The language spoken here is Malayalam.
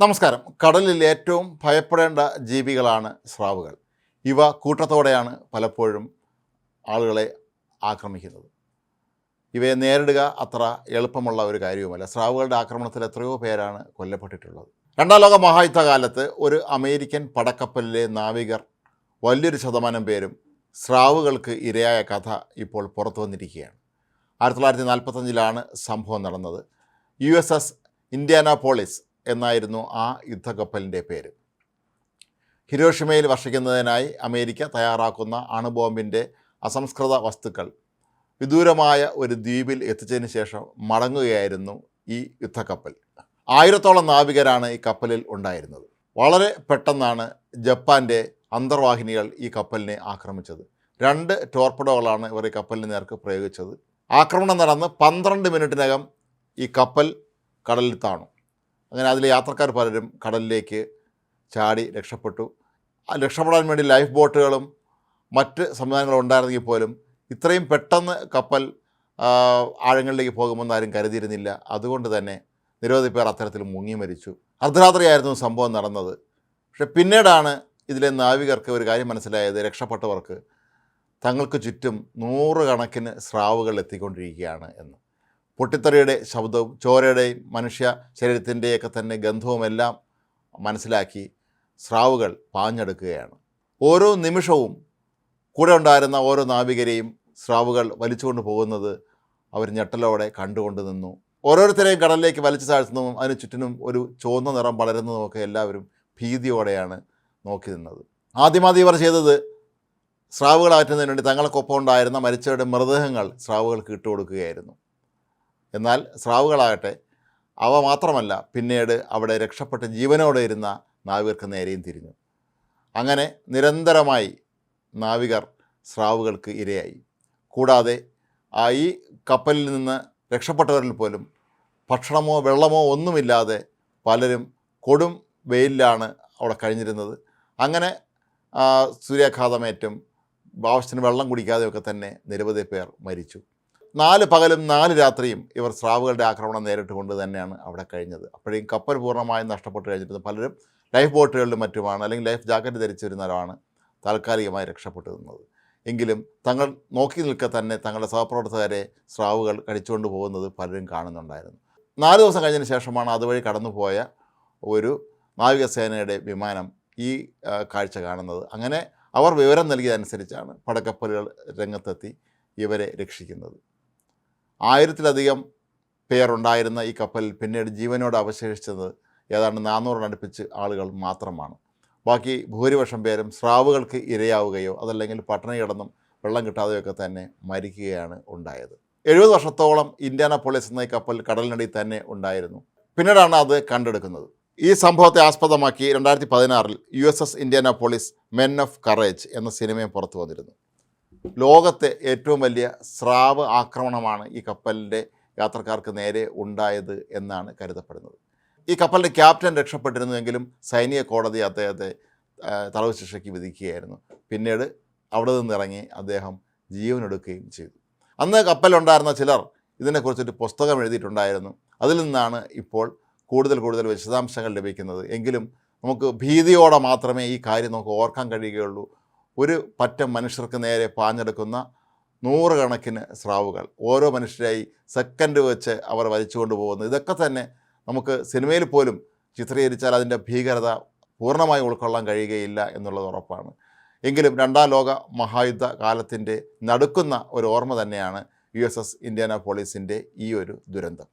നമസ്കാരം. കടലിൽ ഏറ്റവും ഭയപ്പെടേണ്ട ജീവികളാണ് സ്രാവുകൾ. ഇവ കൂട്ടത്തോടെയാണ് പലപ്പോഴും ആളുകളെ ആക്രമിക്കുന്നത്. ഇവയെ നേരിടുക അത്ര എളുപ്പമുള്ള ഒരു കാര്യവുമല്ല. സ്രാവുകളുടെ ആക്രമണത്തിൽ എത്രയോ പേരാണ് കൊല്ലപ്പെട്ടിട്ടുള്ളത്. രണ്ടാം ലോക മഹായുദ്ധകാലത്ത് ഒരു അമേരിക്കൻ പടക്കപ്പലിലെ നാവികർ വലിയൊരു ശതമാനം പേരും സ്രാവുകൾക്ക് ഇരയായ കഥ ഇപ്പോൾ പുറത്തു വന്നിരിക്കുകയാണ്. ആയിരത്തി തൊള്ളായിരത്തി നാൽപ്പത്തഞ്ചിലാണ് സംഭവം നടന്നത്. യു എസ് എസ് ഇന്ത്യാനാപോളിസ് എന്നായിരുന്നു ആ യുദ്ധക്കപ്പലിന്റെ പേര്. ഹിരോഷിമയിൽ വർഷിക്കുന്നതിനായി അമേരിക്ക തയ്യാറാക്കുന്ന അണുബോംബിന്റെ അസംസ്കൃത വസ്തുക്കൾ വിദൂരമായ ഒരു ദ്വീപിൽ എത്തിച്ചതിന് ശേഷം മടങ്ങുകയായിരുന്നു ഈ യുദ്ധക്കപ്പൽ. ആയിരത്തോളം നാവികരാണ് ഈ കപ്പലിൽ ഉണ്ടായിരുന്നത്. വളരെ പെട്ടെന്നാണ് ജപ്പാന്റെ അന്തർവാഹിനികൾ ഈ കപ്പലിനെ ആക്രമിച്ചത്. രണ്ട് ടോർപ്പഡോകളാണ് ഇവർ ഈ കപ്പലിന് നേർക്ക് പ്രയോഗിച്ചത്. ആക്രമണം നടന്ന് പന്ത്രണ്ട് മിനിറ്റിനകം ഈ കപ്പൽ കടലിൽ താണു. അങ്ങനെ അതിലെ യാത്രക്കാർ പലരും കടലിലേക്ക് ചാടി രക്ഷപ്പെട്ടു. രക്ഷപ്പെടാൻ വേണ്ടി ലൈഫ് ബോട്ടുകളും മറ്റ് സംവിധാനങ്ങളും ഉണ്ടായിരുന്നെങ്കിൽ പോലും ഇത്രയും പെട്ടെന്ന് കപ്പൽ ആഴങ്ങളിലേക്ക് പോകുമെന്ന് ആരും കരുതിയിരുന്നില്ല. അതുകൊണ്ട് തന്നെ നിരവധി പേർ അത്തരത്തിൽ മുങ്ങി മരിച്ചു. അർദ്ധരാത്രിയായിരുന്നു സംഭവം നടന്നത്. പക്ഷെ പിന്നീടാണ് ഇതിലെ നാവികർക്ക് ഒരു കാര്യം മനസ്സിലായത്. രക്ഷപ്പെട്ടവർക്ക് തങ്ങൾക്ക് ചുറ്റും നൂറുകണക്കിന് സ്രാവുകൾ എത്തിക്കൊണ്ടിരിക്കുകയാണ് എന്ന്. പൊട്ടിത്തെറിയുടെ ശബ്ദവും ചോരയുടെയും മനുഷ്യ ശരീരത്തിന്റെയൊക്കെ തന്നെ ഗന്ധവുമെല്ലാം മനസ്സിലാക്കി സ്രാവുകൾ പാഞ്ഞെടുക്കുകയാണ്. ഓരോ നിമിഷവും കൂടെ ഉണ്ടായിരുന്ന ഓരോ നാവികരെയും സ്രാവുകൾ വലിച്ചുകൊണ്ട് പോകുന്നത് അവർ ഞെട്ടലോടെ കണ്ടുകൊണ്ട് നിന്നു. ഓരോരുത്തരെയും കടലിലേക്ക് വലിച്ചു താഴ്ത്തുന്നതും അതിന് ചുറ്റിനും ഒരു ചുവന്ന നിറം വളരുന്നതുമൊക്കെ എല്ലാവരും ഭീതിയോടെയാണ് നോക്കി നിന്നത്. ആദ്യമാദ്യം ഇവർ ചെയ്തത് സ്രാവുകൾ അറ്റുന്നതിന് വേണ്ടി തങ്ങൾക്കൊപ്പം ഉണ്ടായിരുന്ന മരിച്ചവരുടെ മൃതദേഹങ്ങൾ സ്രാവുകൾക്ക് ഇട്ടുകൊടുക്കുകയായിരുന്നു. എന്നാൽ സ്രാവുകളാകട്ടെ അവ മാത്രമല്ല പിന്നീട് അവിടെ രക്ഷപ്പെട്ട ജീവനോടെ ഇരുന്ന നാവികർക്ക് നേരെയും തിരിഞ്ഞു. അങ്ങനെ നിരന്തരമായി നാവികർ സ്രാവുകൾക്ക് ഇരയായി. കൂടാതെ ആ ഈ കപ്പലിൽ നിന്ന് രക്ഷപ്പെട്ടവരിൽ പോലും ഭക്ഷണമോ വെള്ളമോ ഒന്നുമില്ലാതെ പലരും കൊടും വെയിലിലാണ് അവിടെ കഴിഞ്ഞിരുന്നത്. അങ്ങനെ സൂര്യാഘാതമേറ്റും ആവശ്യത്തിന് വെള്ളം കുടിക്കാതെയൊക്കെ തന്നെ നിരവധി പേർ മരിച്ചു. നാല് പകലും നാല് രാത്രിയും ഇവർ സ്രാവുകളുടെ ആക്രമണം നേരിട്ടുകൊണ്ട് തന്നെയാണ് അവിടെ കഴിഞ്ഞത്. അപ്പോഴേക്കും കപ്പൽ പൂർണമായും നഷ്ടപ്പെട്ട് കഴിഞ്ഞിരുന്നു പലരും ലൈഫ് ബോട്ടുകളിലും മറ്റുമാണ് അല്ലെങ്കിൽ ലൈഫ് ജാക്കറ്റ് ധരിച്ചിരുന്നവരാണ് താൽക്കാലികമായി രക്ഷപ്പെട്ടിരുന്നത് എങ്കിലും തങ്ങൾ നോക്കി നിൽക്കെ തന്നെ തങ്ങളുടെ സഹപ്രവർത്തകരെ സ്രാവുകൾ കടിച്ചുകൊണ്ട് പോകുന്നത് പലരും കാണുന്നുണ്ടായിരുന്നു. നാല് ദിവസം കഴിഞ്ഞതിന് ശേഷമാണ് അതുവഴി കടന്നുപോയ ഒരു നാവികസേനയുടെ വിമാനം ഈ കാഴ്ച കാണുന്നത്. അങ്ങനെ അവർ വിവരം നൽകിയതനുസരിച്ചാണ് പടക്കപ്പലുകൾ രംഗത്തെത്തി ഇവരെ രക്ഷിക്കുന്നത്. ആയിരത്തിലധികം പേരുണ്ടായിരുന്ന ഈ കപ്പൽ പിന്നീട് ജീവനോട് അവശേഷിച്ചത് ഏതാണ്ട് നാനൂറിനടുപ്പിച്ച് ആളുകൾ മാത്രമാണ്. ബാക്കി ഭൂരിപക്ഷം പേരും സ്രാവുകൾക്ക് ഇരയാവുകയോ അതല്ലെങ്കിൽ പട്ടണി കിടന്നും വെള്ളം കിട്ടാതെയൊക്കെ തന്നെ മരിക്കുകയാണ് ഉണ്ടായത്. എഴുപത് വർഷത്തോളം ഇന്ത്യാനാപോളിസ് എന്ന ഈ കപ്പൽ കടലിനടിയിൽ തന്നെ ഉണ്ടായിരുന്നു. പിന്നീടാണ് അത് കണ്ടെടുക്കുന്നത്. ഈ സംഭവത്തെ ആസ്പദമാക്കി രണ്ടായിരത്തി പതിനാറിൽ U S S Indianapolis men of courage എന്ന സിനിമയും പുറത്തു വന്നിരുന്നു. ലോകത്തെ ഏറ്റവും വലിയ സ്രാവ് ആക്രമണമാണ് ഈ കപ്പലിന്റെ യാത്രക്കാർക്ക് നേരെ ഉണ്ടായത് എന്നാണ് കരുതപ്പെടുന്നത്. ഈ കപ്പലിന്റെ ക്യാപ്റ്റൻ രക്ഷപ്പെട്ടിരുന്നുവെങ്കിലും സൈനിക കോടതി അദ്ദേഹത്തെ തടവ് ശിക്ഷയ്ക്ക് വിധിക്കുകയായിരുന്നു. പിന്നീട് അവിടെ നിന്നിറങ്ങി അദ്ദേഹം ജീവനെടുക്കുകയും ചെയ്തു. അന്ന് കപ്പലുണ്ടായിരുന്ന ചിലർ ഇതിനെക്കുറിച്ചൊരു പുസ്തകം എഴുതിയിട്ടുണ്ടായിരുന്നു. അതിൽ നിന്നാണ് ഇപ്പോൾ കൂടുതൽ കൂടുതൽ വിശദാംശങ്ങൾ ലഭിക്കുന്നത്. എങ്കിലും നമുക്ക് ഭീതിയോടെ മാത്രമേ ഈ കാര്യം നമുക്ക് ഓർക്കാൻ കഴിയുകയുള്ളൂ. ഒരു പറ്റം മനുഷ്യർക്ക് നേരെ പാഞ്ഞെടുക്കുന്ന നൂറുകണക്കിന് സ്രാവുകൾ. ഓരോ മനുഷ്യരായി സെക്കൻഡ് വെച്ച് അവർ വലിച്ചുകൊണ്ട് പോകുന്നു. ഇതൊക്കെ തന്നെ നമുക്ക് സിനിമയിൽ പോലും ചിത്രീകരിച്ചാൽ അതിന്റെ ഭീകരത പൂർണമായി ഉൾക്കൊള്ളാൻ കഴിയുകയില്ല എന്നുള്ളത് ഉറപ്പാണ്. എങ്കിലും രണ്ടാം ലോക മഹായുദ്ധ കാലത്തിന്റെ നടുക്കുന്ന ഒരു ഓർമ്മ തന്നെയാണ് യു എസ് എസ് ഇന്ത്യാന പോളീസിന്റെ ഈ ഒരു ദുരന്തം.